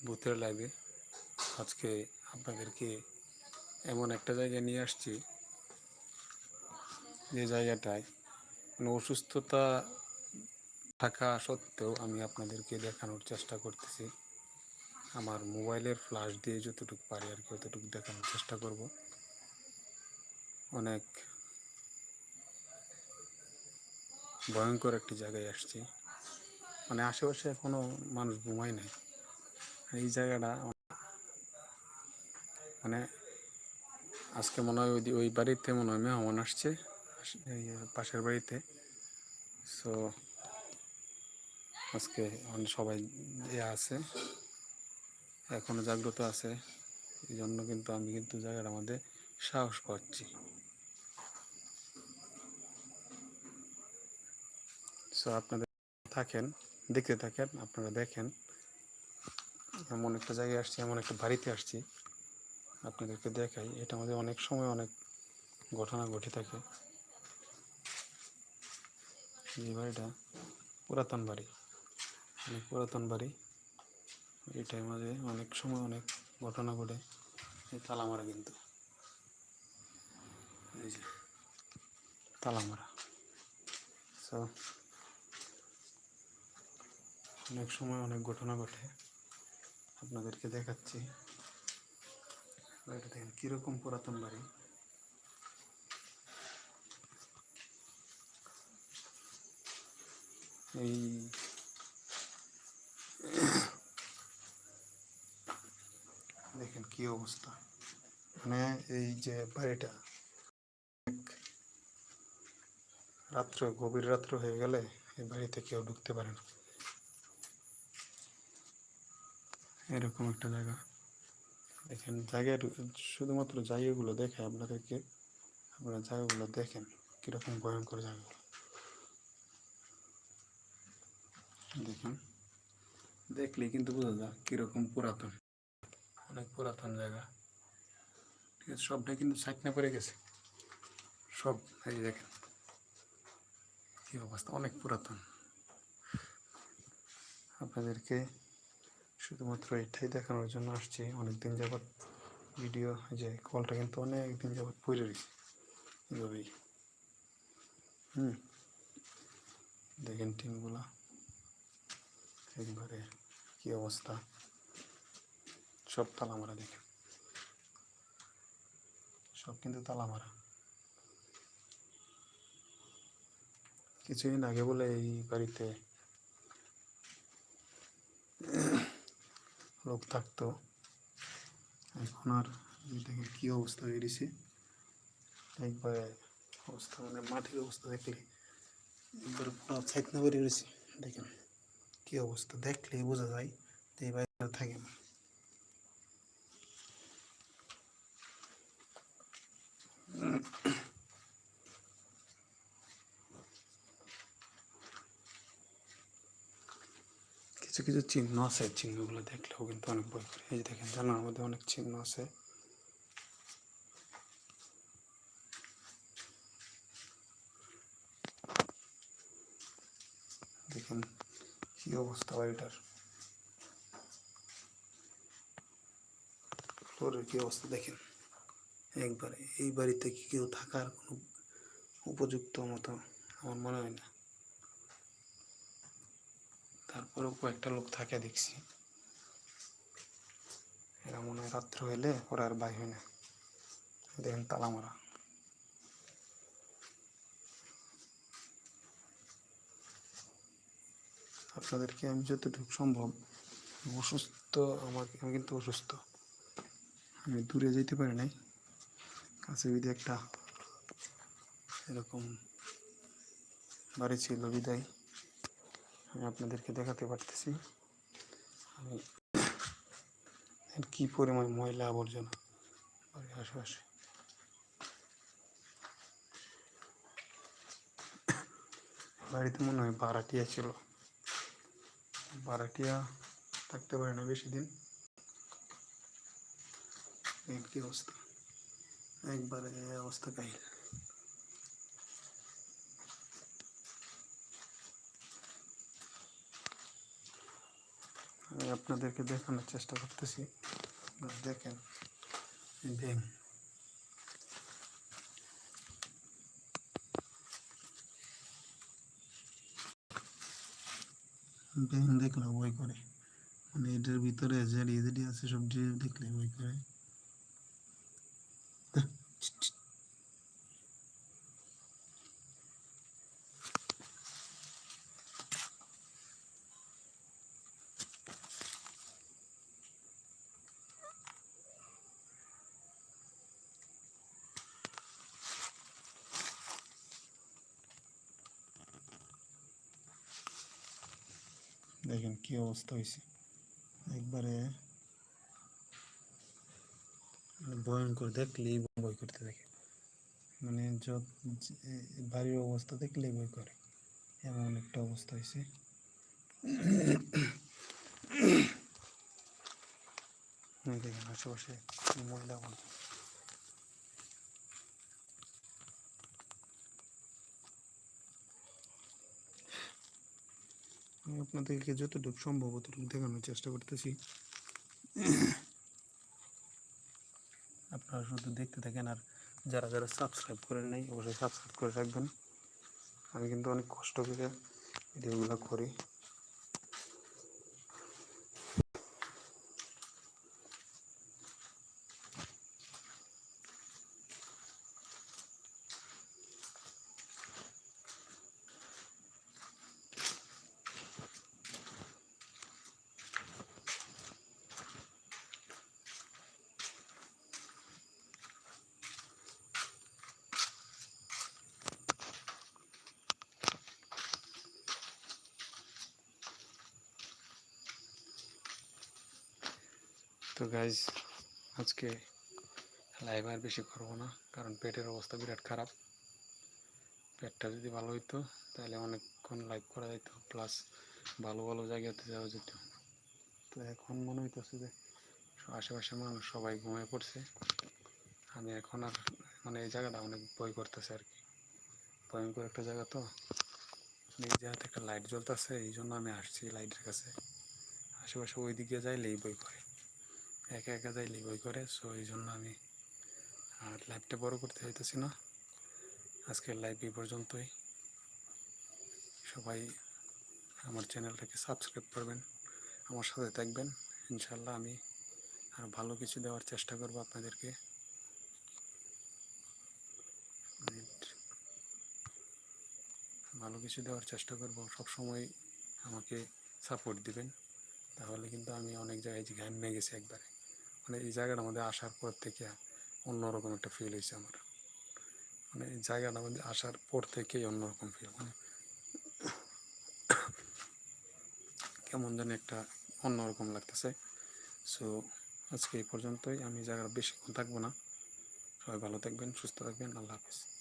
ভূতের লাইভে আজকে আপনাদেরকে এমন একটা জায়গায় নিয়ে আসছি। যে জায়গাটায় মানে অসুস্থতা থাকা সত্ত্বেও আমি আপনাদেরকে দেখানোর চেষ্টা করতেছি। আমার মোবাইলের ফ্ল্যাশ দিয়ে যতটুকু পারি আর কি ততটুকু দেখানোর চেষ্টা করব। অনেক ভয়ঙ্কর একটি জায়গায় আসছি। মানে আশেপাশে এখনও মানুষ ঘুমায় নাই। এই জায়গাটা মানে আজকে মনে হয় ওই ওই বাড়িতে মনে হয় মেহমান আসছে পাশের বাড়িতে। সো আজকে অনেক সবাই ইয়ে আছে, এখনও জাগ্রত আছে, এই জন্য কিন্তু আমি কিন্তু জায়গাটার মধ্যে সাহস পাচ্ছি। সো আপনাদের থাকেন, দেখতে থাকেন, আপনারা দেখেন। এমন একটা জায়গায় আসছি এমন একটা বাড়িতে আসছি। আপনাদেরকে দেখাই, এটা আমাদের অনেক সময় অনেক ঘটনা ঘটে থাকে। এই বাড়িটা পুরাতন বাড়ি। অনেক পুরাতন বাড়ি। এটার মাঝে অনেক সময় অনেক ঘটনা ঘটে। এই তালামারা কিন্তু। এই যে তালা সো অনেক সময় অনেক ঘটনা ঘটে। আপনাদেরকে দেখাচ্ছি। বাড়িটা দেখেন, কীরকম পুরাতন বাড়ি। এই দেখেন কি অবস্থা। মানে এই যে বাড়িটা রাত্র, গভীর রাত্র হয়ে গেলে এই বাড়িতে কেউ ঢুকতে পারে না। এরকম একটা জায়গা। দেখেন, জায়গার শুধুমাত্র জায়গাগুলো দেখে আপনাদেরকে আপনারা জায়গাগুলো দেখেন, কীরকম ভয়ঙ্কর জায়গাগুলো। দেখেন দেখলেই কিন্তু বোঝা যায় কীরকম পুরাতন। অনেক পুরাতন জায়গা। ঠিক আছে, সবটাই কিন্তু সাইটনা পড়ে গেছে। সব, এই দেখেন, কী অবস্থা, অনেক পুরাতন। আপনাদেরকে শুধুমাত্র এটাই দেখানোর জন্য আসছি। অনেক দিন যাবৎ ভিডিও যে কলটা কিন্তু অনেক দিন যাবৎ পড়ে রয়েছে। এভাবেই হুম। দেখেন টিমগুলা। একবারে কি অবস্থা। সব তালা মারা দেখেন। সব কিন্তু তালা মারা কিছুদিন আগে বলে এই বাড়িতে লোক থাকতো। এখন আর দেখেন কি অবস্থা বেরিয়েছে একবারে অবস্থা মানে মাটির অবস্থা দেখলে একবারে পুরো ছাইতনা বেরিয়ে রয়েছে দেখেন কি অবস্থা দেখলেই বোঝা যায় যে এই আর থাকে না। কিছু কিছু চিহ্ন আছে, চিহ্নগুলো দেখলেও কিন্তু অনেক ভয় করে। এই যে দেখেন জানার মধ্যে অনেক চিহ্ন আছে। দেখেন কি অবস্থা বাড়িটার ফ্লোরের কি অবস্থা দেখেন। একবারে এই বাড়িতে কি কেউ থাকার কোনো উপযুক্ত মতো আমার মনে হয় না। তারপরেও কয়েকটা লোক থাকে দেখছি। এরা মনে হয় রাত্র হইলে ওরা আর বাই হয় না। দেখেন তালা মারা আপনাদেরকে আমি যতটুকু সম্ভব অসুস্থ, আমাকে, আমি কিন্তু অসুস্থ। আমি দূরে যেতে পারি নাই। কাছে বিদে একটা এরকম বাড়ি ছিল বিদায়। আমি আপনাদেরকে দেখাতে পারতেছি। আমি কি পরিমাণ ময়লা আবর্জনা? বাড়ির আশেপাশে বাড়িতে মনে হয় বারাটিয়া ছিল। বারাটিয়া থাকতে পারে না বেশি দিন। কি অবস্থা। একবারে অবস্থা কাহিল। আপনাদেরকে দেখানোর চেষ্টা করতেছি। দেখেন, এই ব্যাং দেখলে বই করে। মানে এটার ভিতরে জেডি আছে, সব দেখলে বই করে। দেখেন কি অবস্থা হয়েছে একবারে ভয়ঙ্কর, দেখলেই বই করতে থাকে মানে যত বাড়ির অবস্থা দেখলেই বই করে। এমন একটা অবস্থা হয়েছে দেখেন আশেপাশে কি ময়লা আপনাদেরকে যতটুকু সম্ভব অতটুকু দেখানোর চেষ্টা করতেছি। আপনারা শুধু দেখতে থাকেন আর যারা যারা সাবস্ক্রাইব করেন নাই, অবশ্যই সাবস্ক্রাইব করে রাখবেন। আমি কিন্তু অনেক কষ্ট করে ভিডিওগুলো করি। তো গাইজ আজকে লাইভ আর বেশি করব না, কারণ পেটের অবস্থা বিরাট খারাপ। পেটটা যদি ভালো হইতো, তাহলে অনেকক্ষণ লাইভ করা যেত প্লাস ভালো ভালো জায়গাতে যাওয়া যেত। তো এখন মনে হইতেছে যে আশেপাশে মানুষ সবাই ঘুমিয়ে পড়ছে। আমি এখন আর মানে এই জায়গাটা অনেক ভয় করতেছে আর কি। ভয়ঙ্কর একটা জায়গা তো। এই জায়গাতে একটা লাইট জ্বলতেছে এই জন্য আমি আসছি লাইটের কাছে। আশেপাশে ওই দিকে যাইলেই বই করে। একা একা যাইলেই বই করে সো এই জন্য আমি আর লাইভটা বড় করতে হইতেছি না। আজকের লাইভ এই পর্যন্তই। সবাই আমার চ্যানেলটাকে সাবস্ক্রাইব করবেন, আমার সাথে থাকবেন। ইনশাল্লাহ আমি আর ভালো কিছু দেওয়ার চেষ্টা করব আপনাদেরকে। ভালো কিছু দেওয়ার চেষ্টা করব, সবসময় আমাকে সাপোর্ট দিবেন। তাহলে কিন্তু আমি অনেক জায়গায় ঘ্যান নিয়ে গেছি একবারে। মানে এই জায়গাটার মধ্যে আসার পর থেকে অন্যরকম একটা ফিল হয়েছে আমার। মানে এই জায়গাটার মধ্যে আসার পর থেকেই অন্যরকম ফিল মানে কেমন যেন একটা অন্যরকম লাগতেছে। সো আজকে এই পর্যন্তই, আমি জায়গাটা বেশিক্ষণ থাকব না। সবাই ভালো থাকবেন, সুস্থ থাকবেন, আল্লাহ হাফিজ।